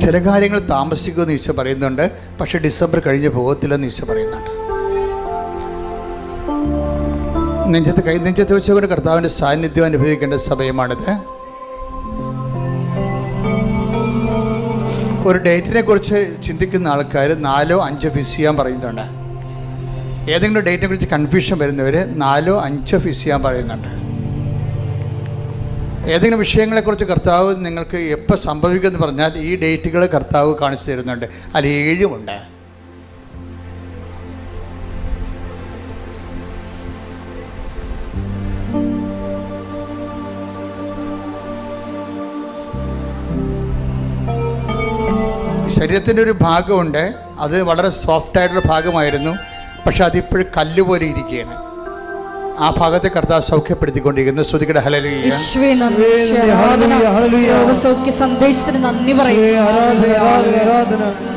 ചില കാര്യങ്ങൾ താമസിക്കുമെന്ന് ഈശോ പറയുന്നുണ്ട് പക്ഷെ ഡിസംബർ കഴിഞ്ഞ് പോകത്തില്ലെന്ന് ഈശോ പറയുന്നുണ്ട്. നെഞ്ചത്ത് കൈ നെഞ്ചത്ത് വെച്ചുകൊണ്ട് കർത്താവിന്റെ സാന്നിധ്യം അനുഭവിക്കേണ്ട സമയമാണിത്. ഒരു ഡേറ്റിനെ കുറിച്ച് ചിന്തിക്കുന്ന ആൾക്കാർ നാലോ അഞ്ചോ ഫിക്സ് ചെയ്യാൻ പറയുന്നുണ്ട്. ഏതെങ്കിലും ഡേറ്റിനെ കുറിച്ച് കൺഫ്യൂഷൻ വരുന്നവർ നാലോ അഞ്ചോ ഫിക്സ് ചെയ്യാൻ പറയുന്നുണ്ട്. ഏതെങ്കിലും വിഷയങ്ങളെക്കുറിച്ച് കർത്താവ് നിങ്ങൾക്ക് എപ്പോൾ സംഭവിക്കുമെന്ന് പറഞ്ഞാൽ ഈ ഡേറ്റുകൾ കർത്താവ് കാണിച്ചു തരുന്നുണ്ട്. അതിൽ ഏഴുമുണ്ട്. ശരീരത്തിന്റെ ഒരു ഭാഗമുണ്ട്. അത് വളരെ സോഫ്റ്റ് ആയിട്ടുള്ള ഭാഗമായിരുന്നു. പക്ഷെ അതിപ്പോഴും കല്ല് പോലെ ഇരിക്കുകയാണ്. ആ ഭാഗത്തെ കർത്താവ് സൗഖ്യപ്പെടുത്തിക്കൊണ്ടിരിക്കുന്നു. ശ്രുതികട ഹലലിയ യേശുവേ നന്ദി. സന്ദേശത്തിന് പറയുന്നു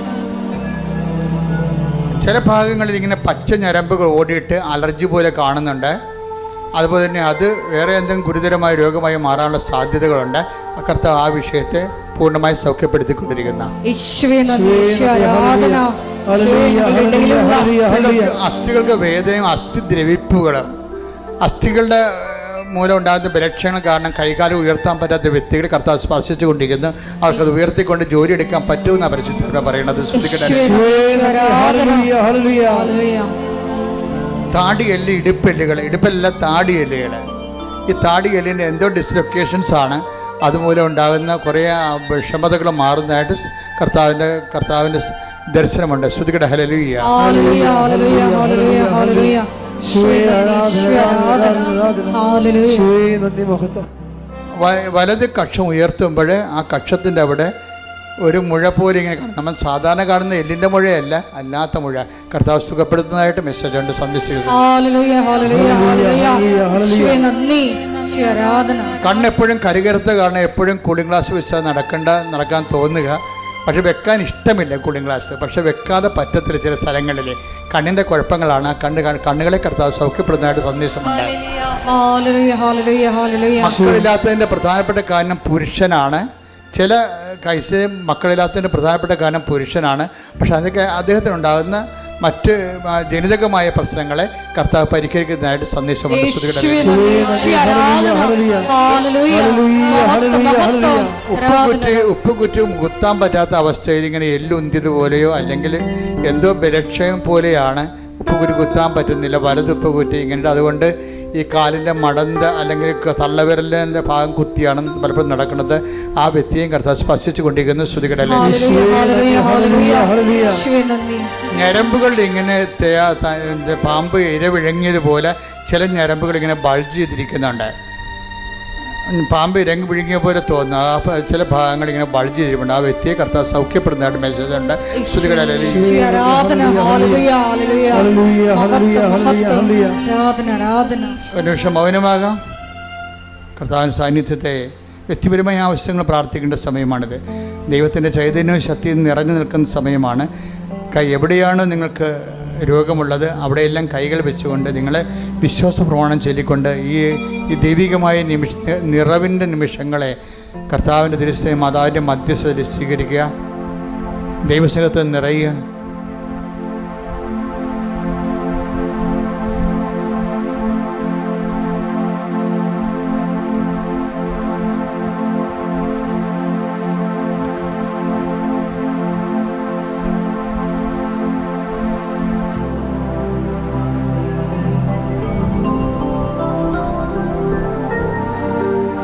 ചില ഭാഗങ്ങളിൽ ഇങ്ങനെ പച്ച ഞരമ്പുകൾ ഓടിയിട്ട് അലർജി പോലെ കാണുന്നുണ്ട്. അതുപോലെ തന്നെ അത് വേറെ എന്തെങ്കിലും ഗുരുതരമായ രോഗമായി മാറാനുള്ള സാധ്യതകളുണ്ട്. ആ കർത്താവ് ആ വിഷയത്തെ പൂർണമായി സൗഖ്യപ്പെടുത്തിക്കൊണ്ടിരിക്കുന്ന. അസ്ഥികൾക്ക് വേദനയും അസ്ഥി ദ്രവിപ്പുകളും അസ്ഥികളുടെ മൂലം ഉണ്ടാകുന്ന ബലക്ഷണം കാരണം കൈകാലം ഉയർത്താൻ പറ്റാത്ത വ്യക്തികൾ കർത്താവ് സ്പർശിച്ചു കൊണ്ടിരിക്കുന്നു അവർക്കത് ഉയർത്തിക്കൊണ്ട് ജോലി എടുക്കാൻ പറ്റുമെന്ന് പരിശുദ്ധ പറയുന്നത്. താടിയെല്ല് ഇടുപ്പെല്ലുകൾ ഇടുപ്പല്ല താടിയെല്ലുകൾ ഈ താടിയെല്ലിന് എന്തോ ഡിസ്ലൊക്കേഷൻസ് ആണ്. അതുമൂലം ഉണ്ടാകുന്ന കുറേ വിഷമതകൾ മാറുന്നതായിട്ട് കർത്താവിന്റെ കർത്താവിന്റെ ദർശനമുണ്ട്. ശ്രുതികട ഹലലുയ്യ വലത് കക്ഷം ഉയർത്തുമ്പോൾ ആ കക്ഷത്തിന്റെ അവിടെ ഒരു മുഴ പോലെ ഇങ്ങനെ കാണും. നമ്മൾ സാധാരണ കാണുന്ന എല്ലിന്റെ മുഴയല്ല അല്ലാത്ത മുഴ. കർത്താവ് സുഖപ്പെടുത്തുന്നതായിട്ട് മെസ്സേജ് ഉണ്ട് ആരാധന. കണ്ണെപ്പോഴും കരുകരുത്ത് കാരണം എപ്പോഴും കൂളിംഗ് ഗ്ലാസ് വെച്ചാൽ നടക്കണ്ട നടക്കാൻ തോന്നുക. പക്ഷെ വെക്കാൻ ഇഷ്ടമില്ല കൂളിംഗ് ഗ്ലാസ് പക്ഷെ വെക്കാതെ പറ്റത്തില്ല ചില സ്ഥലങ്ങളിൽ കണ്ണിന്റെ കുഴപ്പങ്ങളാണ്. കണ്ണ് കണ്ണുകളെ കർത്താവ് സൗഖ്യപ്പെടുന്നതായിട്ട് സന്ദേശമുണ്ട്. മക്കളില്ലാത്തതിന്റെ പ്രധാനപ്പെട്ട കാരണം പുരുഷനാണ്. ചില കൈസ് മക്കളില്ലാത്തതിന്റെ പ്രധാനപ്പെട്ട കാരണം പുരുഷനാണ്. പക്ഷെ അതൊക്കെ അദ്ദേഹത്തിനുണ്ടാകുന്ന മറ്റ് ജനിതകമായ പ്രശ്നങ്ങളെ കർത്താവ് പരിഹരിക്കുന്നതായിട്ട് സന്ദേശമുണ്ട് യേശുവേ ശ്രുതികടലിൽ. നന്ദി, ഹല്ലേലൂയ. ഹല്ലേലൂയ. ഹല്ലേലൂയ, മഹത്വം, ഹല്ലേലൂയ, മഹത്വം. ഉപ്പ് കുറ്റി കുത്താൻ പറ്റാത്ത അവസ്ഥയിൽ ഇങ്ങനെ എല്ലുന്തിയത് പോലെയോ അല്ലെങ്കിൽ എന്തോ ബലക്ഷയം പോലെയാണ് ഉപ്പ് കുറ്റി കുത്താൻ പറ്റുന്നില്ല വലത് ഉപ്പ് കുറ്റി ഇങ്ങനെ അതുകൊണ്ട് ഈ കാലിന്റെ മടന്ത അല്ലെങ്കിൽ തള്ളവിരലിന്റെ ഭാഗം കുത്തിയാണ് പലപ്പോഴും നടക്കുന്നത്. ആ വ്യക്തിയും കർത്താവ് സ്പർശിച്ചു കൊണ്ടിരിക്കുന്നു. ശ്രുതികടലെ ഞരമ്പുകൾ ഇങ്ങനെ പാമ്പ് ഇരവിഴങ്ങിയതുപോലെ ചില ഞരമ്പുകൾ ഇങ്ങനെ ബൾജ് ചെയ്തിരിക്കുന്നുണ്ട്. പാമ്പ് ഇരങ്ങി പിഴുങ്ങിയ പോലെ തോന്നുന്നു. ആ ചില ഭാഗങ്ങൾ ഇങ്ങനെ ബൾജ് ചെയ്തിട്ടുണ്ട്. ആ വ്യക്തിയെ കർത്താവ് സൗഖ്യപ്പെടുന്നതായിട്ട് മെസ്സേജ് ഉണ്ട്. ഒരു നിമിഷം മൗനമാകാം. കർത്താവിന്റെ സാന്നിധ്യത്തെ വ്യക്തിപരമായ ആവശ്യങ്ങൾ പ്രാർത്ഥിക്കേണ്ട സമയമാണിത്. ദൈവത്തിന്റെ ചൈതന്യവും ശക്തിയും നിറഞ്ഞു നിൽക്കുന്ന സമയമാണ്. കൈ എവിടെയാണ് നിങ്ങൾക്ക് രോഗമുള്ളത് അവിടെയെല്ലാം കൈകൾ വെച്ചുകൊണ്ട് നിങ്ങൾ വിശ്വാസ പ്രമാണം ചൊല്ലിക്കൊണ്ട് ഈ ഈ ദൈവികമായ നിമിഷ നിറവിന്റെ നിമിഷങ്ങളെ കർത്താവിന്റെ ദൃശ്യം മാതാവിന്റെ മധ്യസ്ഥതയിൽ സ്വീകരിക്കുക. ദൈവസംഘത്തെ നിറയുക.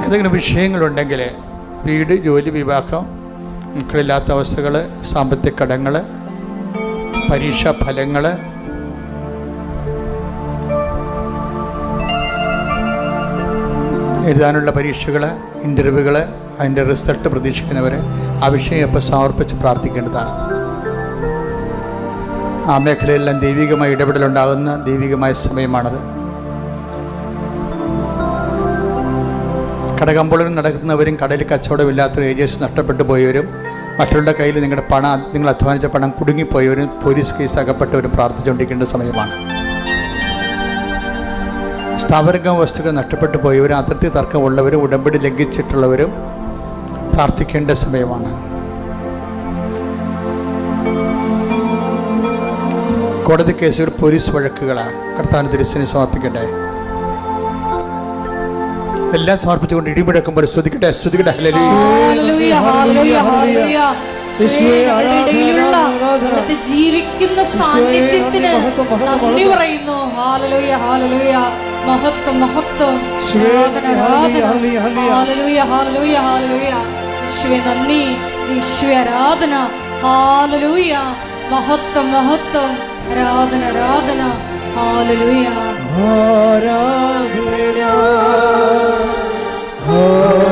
ഏതെങ്കിലും വിഷയങ്ങളുണ്ടെങ്കിൽ വീട് ജോലി വിവാഹം മക്കളില്ലാത്ത അവസ്ഥകൾ സാമ്പത്തിക കടങ്ങൾ പരീക്ഷാ ഫലങ്ങൾ എഴുതാനുള്ള പരീക്ഷകൾ ഇന്റർവ്യൂകൾ അതിന്റെ റിസൾട്ട് പ്രതീക്ഷിക്കുന്നവർ ആ വിഷയം എപ്പോൾ സമർപ്പിച്ച് പ്രാർത്ഥിക്കേണ്ടതാണ്. ആ മേഖലയെല്ലാം ദൈവികമായ ഇടപെടലുണ്ടാകുന്ന ദൈവികമായ സമയമാണത്. കടകമ്പോളിൽ നടക്കുന്നവരും കടയിൽ കച്ചവടമില്ലാത്ത ഏജൻസ് നഷ്ടപ്പെട്ടു പോയവരും മറ്റുള്ള കയ്യിൽ നിങ്ങളുടെ പണം നിങ്ങൾ അധ്വാനിച്ച പണം കുടുങ്ങിപ്പോയവരും പോലീസ് കേസ് അകപ്പെട്ടവരും പ്രാർത്ഥിച്ചുകൊണ്ടിരിക്കേണ്ട സമയമാണ്. സ്ഥാപനക വസ്തുക്കൾ നഷ്ടപ്പെട്ടു പോയവരും അതിർത്തി തർക്കമുള്ളവരും ഉടമ്പടി ലംഘിച്ചിട്ടുള്ളവരും പ്രാർത്ഥിക്കേണ്ട സമയമാണ്. കോടതി കേസുകൾ പോലീസ് വഴക്കുകളാണ്. കർത്താൻ തിരുസനെ സമർപ്പിക്കട്ടെ. ഹല്ലേലൂയ. സമർപ്പിച്ചുകൊണ്ട് ആരാധന, പോലെ ശ്രദ്ധിക്കട്ടെ ശ്രദ്ധിക്കട്ടെ ജീവിക്കുന്ന സാന്നിധ്യത്തിന് മഹത്വം, മഹത്വം, നന്ദി. പറയുന്നു. ഹാലലൂയ ഹാലലൂയ മഹത്വം മഹത്വം. യേശുവേ, ആരാധന, ഹല്ലേലൂയ, ഹല്ലേലൂയ, ഹല്ലേലൂയ. ഹാലലൂയ ഹാലലൂയ ഹാലലൂയ യേശുവേ നന്ദി. യേശുവേ ആരാധന. ഹാലലൂയ മഹത്വം മഹത്വം. ആരാധന ആരാധന. ഹാലലൂയ ആരാധന ആരാധന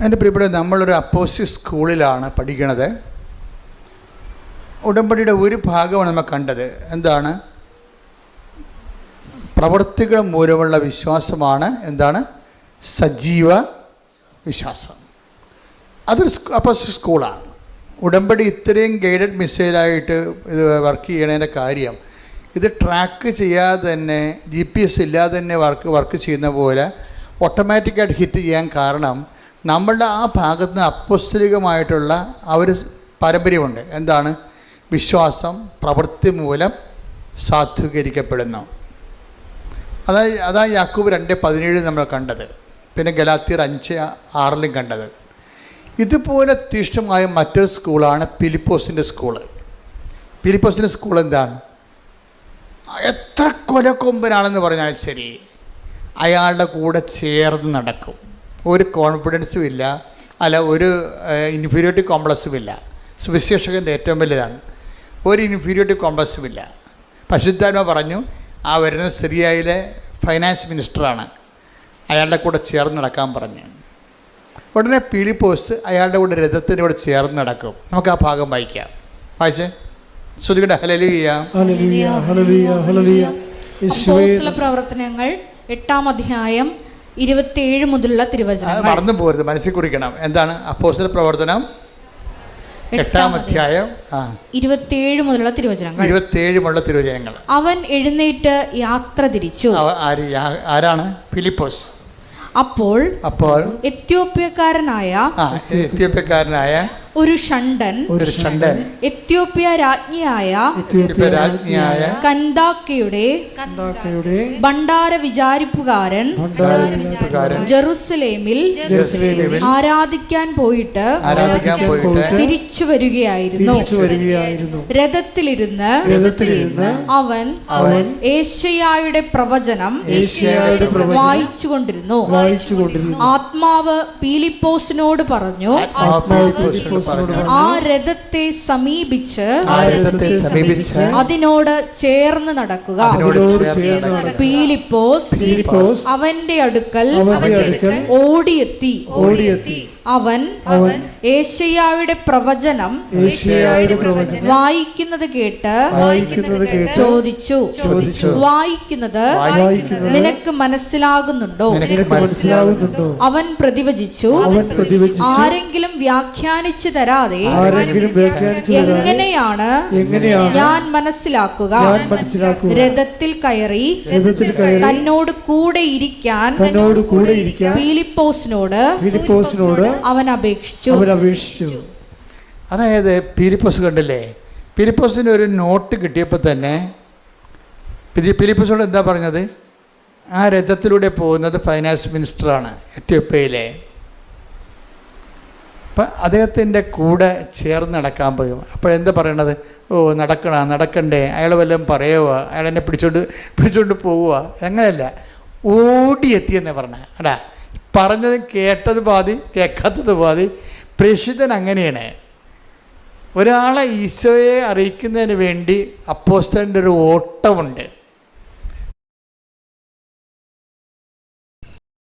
എന്റെ പ്രിയപ്പെട്ട നമ്മളൊരു അപ്പോസി സ്കൂളിലാണ് പഠിക്കണത്. ഉടമ്പടിയുടെ ഒരു ഭാഗമാണ് നമ്മൾ കണ്ടത്. എന്താണ്? പ്രവർത്തികൾ മൂലമുള്ള വിശ്വാസമാണ്. എന്താണ്? സജീവ വിശ്വാസം. അതൊരു അപ്പോസി സ്കൂളാണ്. ഉടമ്പടി ഇത്രയും ഗൈഡഡ് മിസൈലായിട്ട് ഇത് വർക്ക് ചെയ്യണതിന്റെ കാര്യം ഇത് ട്രാക്ക് ചെയ്യാതെ തന്നെ ജി പി എസ് ഇല്ലാതെ തന്നെ വർക്ക് വർക്ക് ചെയ്യുന്ന പോലെ ഓട്ടോമാറ്റിക്കായിട്ട് ഹിറ്റ് ചെയ്യാൻ കാരണം നമ്മളുടെ ആ ഭാഗത്ത് നിന്ന് അപ്പസ്തലികമായിട്ടുള്ള ആ ഒരു പാരമ്പര്യമുണ്ട്. എന്താണ്? വിശ്വാസം പ്രവൃത്തി മൂലം സാധൂകരിക്കപ്പെടുന്നു. അതായത് അതാ യാക്കൂബ് രണ്ട് പതിനേഴ് നമ്മൾ കണ്ടത്. പിന്നെ ഗലാത്തിയർ അഞ്ച് ആറിലും കണ്ടത്. ഇതുപോലെ തീഷ്ണമായ മറ്റൊരു സ്കൂളാണ് ഫിലിപ്പോസിന്റെ സ്കൂൾ. ഫിലിപ്പോസിന്റെ സ്കൂൾ എന്താണ്? എത്ര കൊലക്കൊമ്പനാണെന്ന് പറഞ്ഞാൽ ശരി. അയാളുടെ കൂടെ ചേർന്ന് നടക്കും. ഒരു കോൺഫിഡൻസും ഇല്ല. അല്ല ഒരു ഇൻഫീരിയോറിറ്റി കോംപ്ലക്സും ഇല്ല. സുവിശേഷകന്റെ ഏറ്റവും വലുതാണ്. ഒരു ഇൻഫീരിയോറിറ്റി കോംപ്ലക്സും ഇല്ല. പശുദ്ധാത്മ പറഞ്ഞു ആ വരുന്ന സിറിയയിലെ ഫൈനാൻസ് മിനിസ്റ്ററാണ് അയാളുടെ കൂടെ ചേർന്ന് നടക്കാൻ പറഞ്ഞു. ഉടനെ പീലിപ്പോസ് അയാളുടെ കൂടെ രഥത്തിന്റെ കൂടെ ചേർന്ന് നടക്കും. നമുക്ക് ആ ഭാഗം വായിക്കാം. വായിച്ചേ? ശ്രുതിയുടെ ഹലലിയ ഹല്ലേലൂയ ഹല്ലേലൂയ ഹല്ലേലൂയ. യേശുവേ അപ്പോസ്തല പ്രവർത്തനങ്ങൾ എട്ടാം അധ്യായം ഇരുപത്തിയേഴ് മുതലുള്ള തിരുവചനം മറന്നു പോരുത് മനസ്സിൽ കുറിക്കണം എന്താണ് അപ്പോസ്റ്റൽ പ്രവർത്തനം? എട്ടാം അധ്യായം ഇരുപത്തിയേഴ് മുതലുള്ള തിരുവചനങ്ങൾ. ഇരുപത്തേഴ് മുള്ള തിരുവചനങ്ങൾ. അവൻ എഴുന്നേറ്റ് യാത്ര തിരിച്ചു. ആരാണ്? ഫിലിപ്പോസ്. അപ്പോൾ അപ്പോൾ എത്യോപ്യക്കാരനായ എത്യോപ്യക്കാരനായ ഒരു ഷണ്ടൻ ഒരു ഷണ്ടൻ. എത്യോപ്യ രാജ്ഞിയായ എത്യോപ്യ രാജ്ഞിയായ കന്താക്കയുടെ കന്താക്കയുടെ ഭണ്ഡാര വിചാരിപ്പുകാരൻ ഭണ്ഡാരക്കാരൻ ജെറുസലേമിൽ ജെറുസലേമിൽ ആരാധിക്കാൻ പോയിട്ട് ആരാധിക്കാൻ പോയിട്ട് തിരിച്ചു വരികയായിരുന്നു. തിരിച്ചു വരികയായിരുന്നു. രഥത്തിലിരുന്ന് രഥത്തിലിരുന്ന് അവൻ അവൻ ഏഷ്യായുടെ പ്രവചനം വായിച്ചു പ്രവചനം വായിച്ചുകൊണ്ടിരുന്നു. വായിച്ചുകൊണ്ടിരുന്നു. ആത്മാവ് പീലിപ്പോസിനോട് പറഞ്ഞു ആത്മാവ് ആ രഥത്തെ സമീപിച്ച് ആ രഥത്തെ സമീപിച്ച് അതിനോട് ചേർന്ന് നടക്കുക. അതിനോട് ചേർന്ന് നടക്കുക. പീലിപ്പോസ് അവന്റെ അടുക്കൽ അവന്റെ അടുക്കൽ ഓടിയെത്തി. ഓടിയെത്തി. അവൻ അവൻ ഏഷ്യായുടെ പ്രവചനം ഏഷ്യായുടെ പ്രവചനം വായിക്കുന്നത് കേട്ട് വായിക്കുന്നത് കേട്ട് ചോദിച്ചു. ചോദിച്ചു. വായിക്കുന്നത് വായിക്കുന്നത് നിനക്ക് മനസ്സിലാകുന്നുണ്ടോ? അവൻ പ്രതിവചിച്ചു. അവൻ പ്രതിവചിച്ചു. ആരെങ്കിലും വ്യാഖ്യാനിച്ചു തരാതെ എങ്ങനെയാണ് എങ്ങനെയാണ് ഞാൻ മനസ്സിലാക്കുക? രഥത്തിൽ കയറി തന്നോട് കൂടെ ഇരിക്കാൻ തന്നോട് കൂടെ ഇരിക്കാൻ ഫിലിപ്പോസിനോട് അവൻ അപേക്ഷിച്ചു. അവൻ അപേക്ഷിച്ചു. അതായത് പിരിപ്പോസ് കണ്ടില്ലേ? പിരിപ്പോസിന് ഒരു നോട്ട് കിട്ടിയപ്പോൾ തന്നെ പീലിപ്പോസോട് എന്താ പറഞ്ഞത്? ആ രഥത്തിലൂടെ പോകുന്നത് ഫൈനാൻസ് മിനിസ്റ്ററാണ് എത്യോപ്യയിലെ. അപ്പം അദ്ദേഹത്തിന്റെ കൂടെ ചേർന്ന് നടക്കാൻ അപ്പോൾ എന്താ പറയണത്? ഓ നടക്കണ നടക്കണ്ടേ. അയാൾ വല്ലതും പറയുക അയാൾ എന്നെ പിടിച്ചോണ്ട് പിടിച്ചോണ്ട് പോവുക അങ്ങനെയല്ല. ഓടിയെത്തിയെന്നേ പറഞ്ഞ. അടാ പറഞ്ഞത് കേട്ടത് പാതി കേൾക്കാത്തത് പാതി പ്രേഷിതൻ അങ്ങനെയാണ്. ഒരാളെ ഈശോയെ അറിയിക്കുന്നതിന് വേണ്ടി അപ്പോസ്റ്റലിന്റെ ഒരു ഓട്ടമുണ്ട്.